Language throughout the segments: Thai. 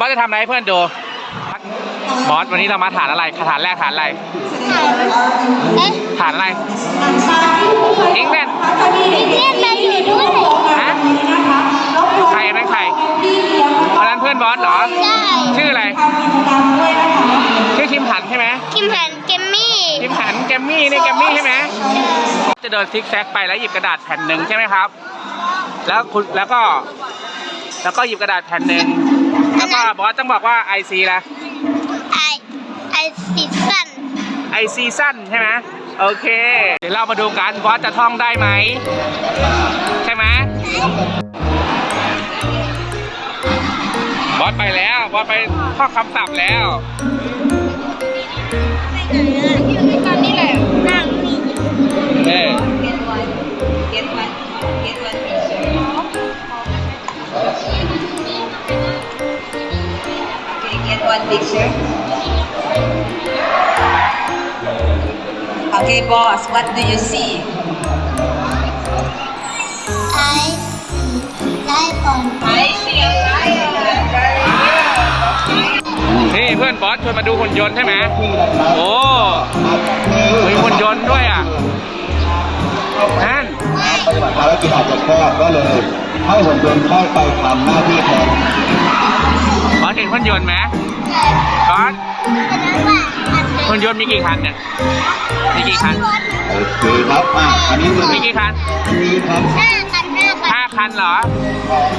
บอสจะทำอะไรให้เพื่อนดูบอสวันนี้เรามาฐานอะไรฐานแรกฐานอะไรเอ๊ะฐานอะไรอิงแลนด์มีเพื่อนมาอยู่ด้วยฮะใครนั่นใครคนนั้นเพื่อนบอสเหรอใช่ชื่ออะไร ชื่อคิมหันใช่ไหมคิมหันเกมมี่คิมหันแกมมี่นี่แกมมี่ใช่ไหมจะเดินซิกแซกไปแล้วหยิบกระดาษแผ่นหนึ่งใช่ไหมครับ แล้วคุณแล้วก็ แล้วก็หยิบกระดาษแผ่นหนึ่ง แล้วก็บอสต้องบอกว่าไอซีละไอไอซีซันไอซีสั้นใช่ไหมโอเค เดี๋ยวเรามาดูกันบอสจะท่องได้ไหมใช่ไหมบอสไปแล้วบอสไปท่องคำศัพท์แล้ว one picture. Okay, boss, what do you see? ไอได้ก่อน I see a lion. Very good. นี่เพื่อนบอสชวนมาดูหุ่นยนต์ใช่ไหมโอ้มีหุ่นยนต์ด้วยอะนั่นปฏิบัติภารกิจอาจจะแคบก็เลยให้หุ่นยนต์เข้าไปทำหน้าที่แทนบอสเห็นหุ่นยนต์ไหม บอสฉะนั้นว่าอันนี้หุ่นยนต์มีกี่คันเนี่ย มีกี่คัน โอเคครับอะอันนี้คือมีกี่คันมีครับห้าคันห้าคันห้าคันเหรอ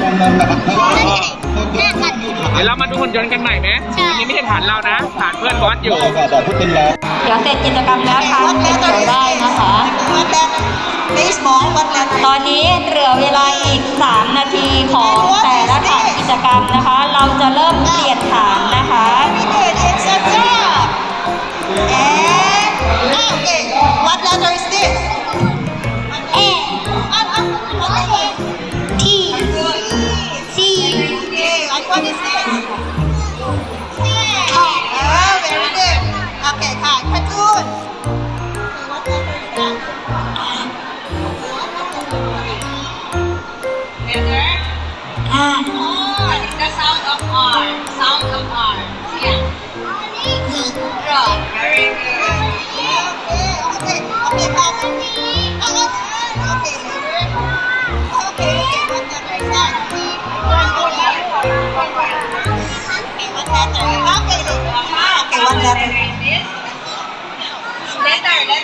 จำนวนนะครับ แล้วก็ไม่ใช่ห้าคัน เดี๋ยวเรามาดูหุ่นยนต์กันใหม่ไหมใช่ อันนี้ไม่ใช่ฐานเรานะ ฐานเพื่อนบอสอยู่ได้ค่ะแต่พูดเป็นแล้ว เดี๋ยวเสร็จกิจกรรมแล้วทานเป็นเขียวได้นะคะตอนนี้เหลือเวลาอีก 3 นาทีของแต่ละฐานกิจกรรมนะคะ เราจะเริ่มเปลี่ยนฐานนะคะ What letter is this? เอที what is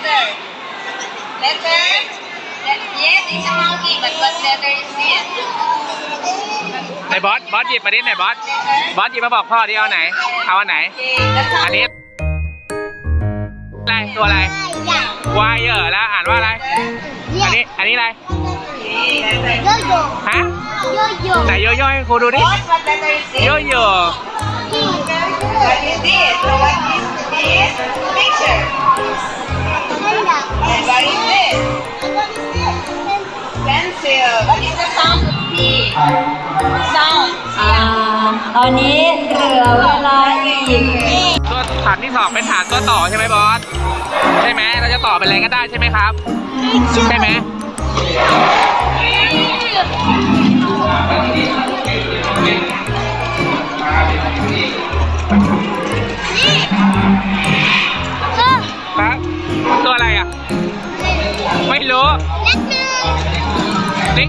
Letter, letter. Letter? Le- Yes, it's a monkey, but what letter is this? ไหนบอส บอสหยิบมาดิไหนบอส บอสหยิบมาบอกพ่อดิเอาไหน เอาอันไหน อันนี้ อะไร ตัวอะไร วายเออแล้วอ่านว่าอะไร อันนี้ อันนี้อะไรโยโย่ฮะโยโย่ไหนโยโย่ให้ครูดูดิ What, what letter is this? โยโย่ What is this? What is this? Picture. อันแหละ And what is this? Pencil. What is the sound of P? Sound. อ่าตอนนี้เหลือเวลาอีกตัวฐานที่สองเป็นฐานตัวต่อใช่ไหมบอส ใช่ไหมเราจะต่อเป็นอะไรก็ได้ใช่ไหมครับ ใช่ไหม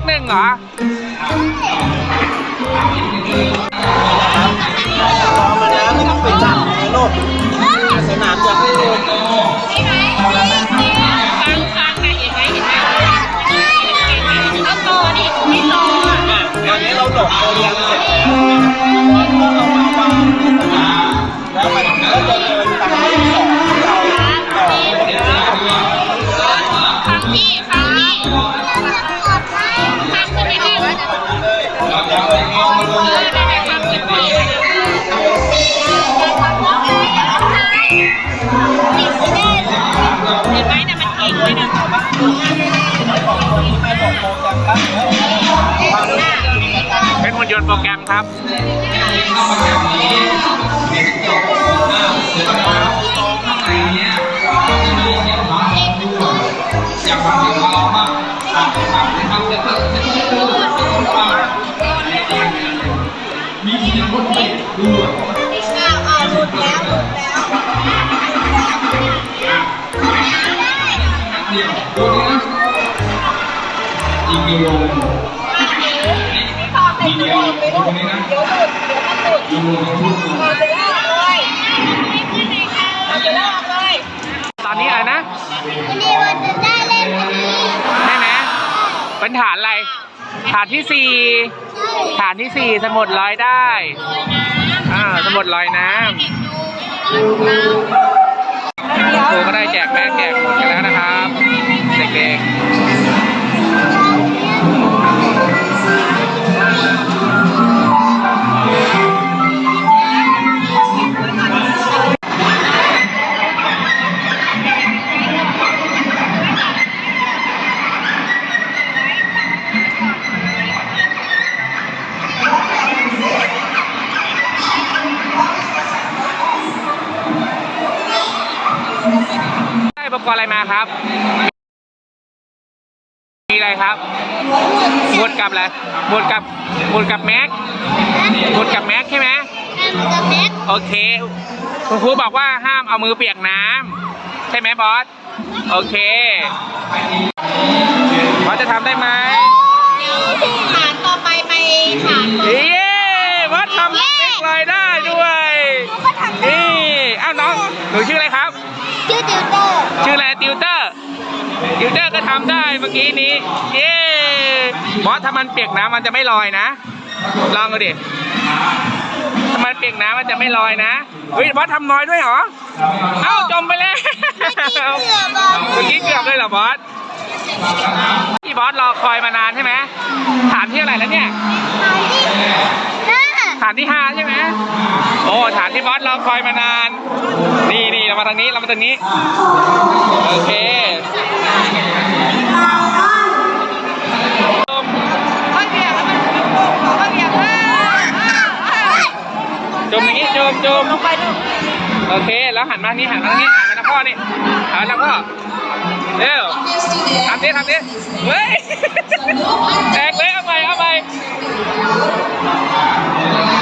เล็กนึงเล็กหนึ่งเหรอสนามจะให้ เป็นหุ่นยนต์โปรแกรมครับๆอ้ ตอนนี้อะไรนะวันนี้เราจะได้เล่นอันนี้ใช่ไหมเป็นฐานอะไร ฐานที่สี่ฐานที่สี่สมุดลอยได้ อ่า สมุดลอยน้ำครูก็ได้แจกแม่แจกหมดกันแล้วนะ ครับเด็กๆ อุปกรณ์อะไรมาครับ มีอะไรครับหมดกับอะไรหมดกับหมดกับแม็กหมดกับแม็กใช่ไหมแม่หนูกับแม็กโอเค คุณครูบอกว่าห้ามเอามือเปียกน้ำใช่ไหมบอส โอเค บอสจะทำได้ไหมเดี๋ยวฐานต่อไปไปฐานต่อเย้บอสทำเล็กลอยได้ด้วยก็ทำได้นี่อ้าวน้อง หนูชื่ออะไรครับ ชื่อติวเตอร์ชื่ออะไรติวเตอร์ ติวเตอร์ก็ทำได้เมื่อกี้นี้ เย้บอสถ้ามันเปียกน้ำมันจะไม่ลอยนะ ลองดูดิถ้ามันเปียกน้ำมันจะไม่ลอยนะ เฮ้ยบอสทำน้อยด้วยเหรอ เอ้าจมไปแล้ว เมื่อกี้เกือบเลยเหรอบอสที่บอสรอคอยมานานใช่ไหมฐานที่อะไหรแล้วเนี่ย ฐานที่ห้าใช่ไหมโอ้ฐานที่บอสรอคอยมานาน นี่นี่เรามาทางนี้เรามาทางนี้ โอเคจมอย่างนี้จมจมโอเค แล้วหันมานี่หันมาทางนี้หันมาพ่อนี่หันมาพ่อเร็วทำดิทำดิเฮ้ยแตกเลยเอาไปเอาไป Thank you.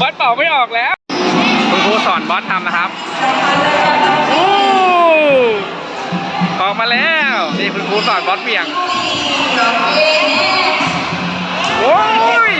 บอสเป่าไม่ออกแล้ว คุณครูสอนบอสทำนะครับอู้ออกมาแล้ว นี่คุณครูสอนบอสเบี่ยงโอ้ย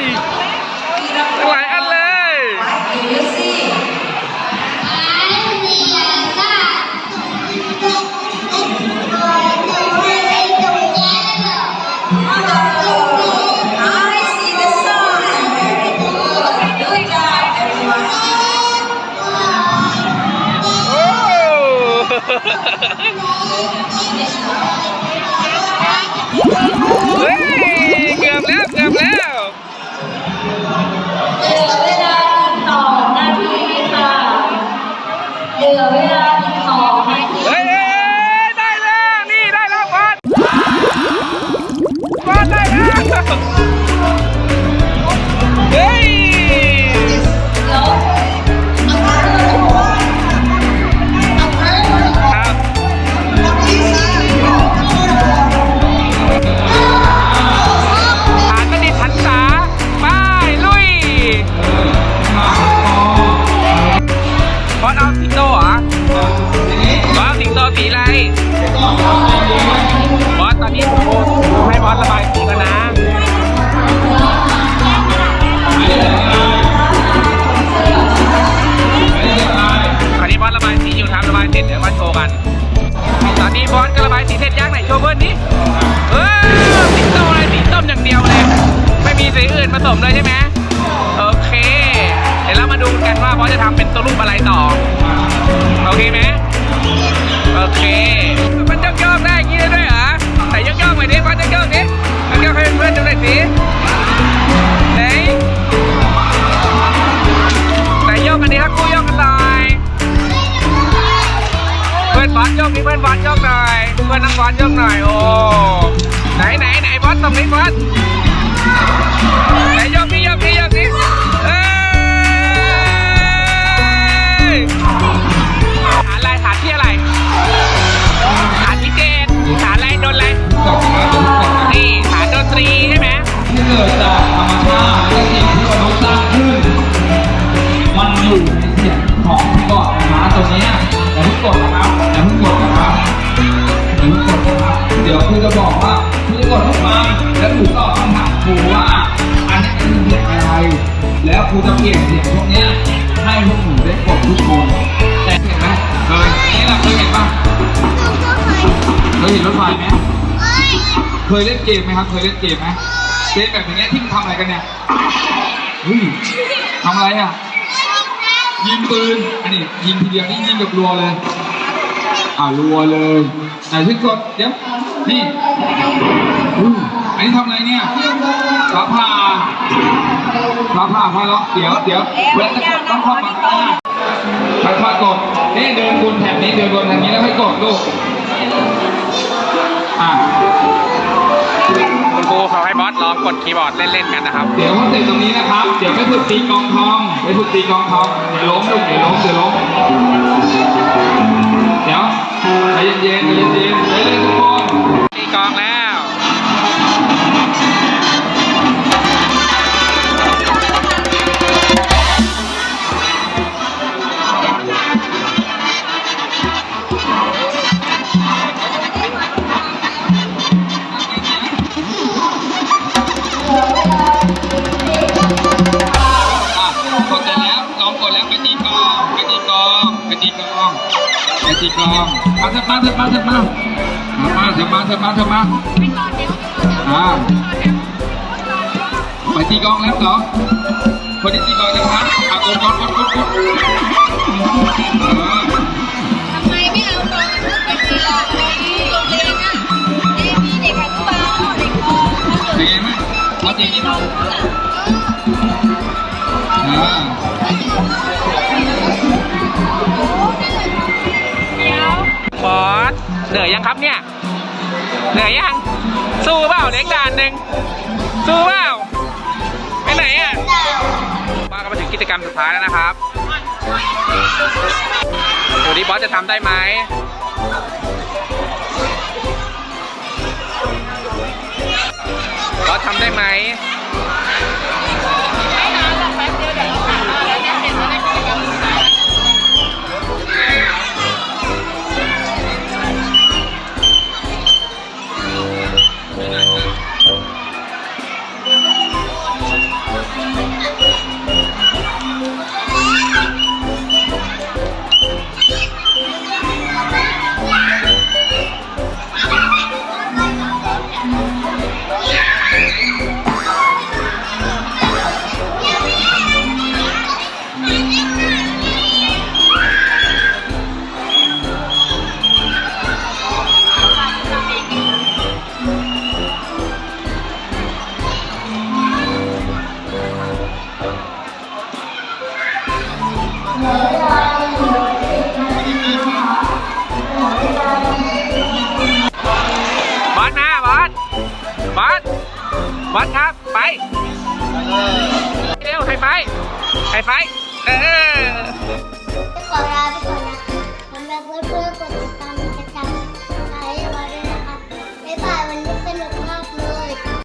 พื่อนนักบอสยกห ปะเคยเห็นรถไฟไหมเคยเล่นเกมไหมครับ เคยเล่นเกมไหมเกมแบบอย่างเงี้ยที่มันทำอะไรกันเนี่ยเฮ้ยทำอะไรอะ ยิงปืน อันนี้ยิงทีเดียวนี่ยิงแบบรัวเลย อ่ารัวเลยไหนที่กดเดี๋ยวนี่อุ้ยอันนี้ทำอะไรเนี่ยฟ้าผ่าฟ้าผ่าฟ้าล็อกเดี๋ยวเดี๋ยวเวลาจะกดต้องเข้ามาข้างหน้าค่อยๆกดนี่เดิ นบนแถบนี้เดินบนทางนี้แล้วให้กดลูก อ่าคุณครูเขาให้บอสลองกดคีย์บอร์ดเล่นๆกันนะครับ เดี๋ยวพอเสร็จตรงนี้นะครับ เดี๋ยวไปฝึกตีกลองทองไปฝึกตีกลองทองเดี๋ยวล้มลูกเดี๋ยวล้มเดี๋ยวล้ม เดี๋ยวใจเย็นๆใจเย็นๆใจเย็นทุกคนตีกลองแล้ว กลองไปตีกลองมาเถอะมาเถอะมาเถอะมามาเถอะมาเถอะมาเถอะมาอ่าไปตีกลองแล้วเหรอคนที่ตีกลองนะครับอะกดกดกดกดกดอ่าทำไมไม่เอาตอนขึ้นไปตีล่ะโรงเรียนอะเด็กมีเด็กอนุบาลเด็กมเป็นไงไหมเอาจริง เหนื่อยยังครับเนี่ย เหนื่อยยัง สู้เปล่าเล็กด่านหนึ่งสู้เปล่าไปไหนอะมาก็มาถึงกิจกรรมสุดท้ายแล้วนะครับดูดิบอสจะทำได้ไหมบอสทำได้ไหม บอสครับ ไปเร็วไฮไฟไฮไฟเออขอลาไปก่อนนะ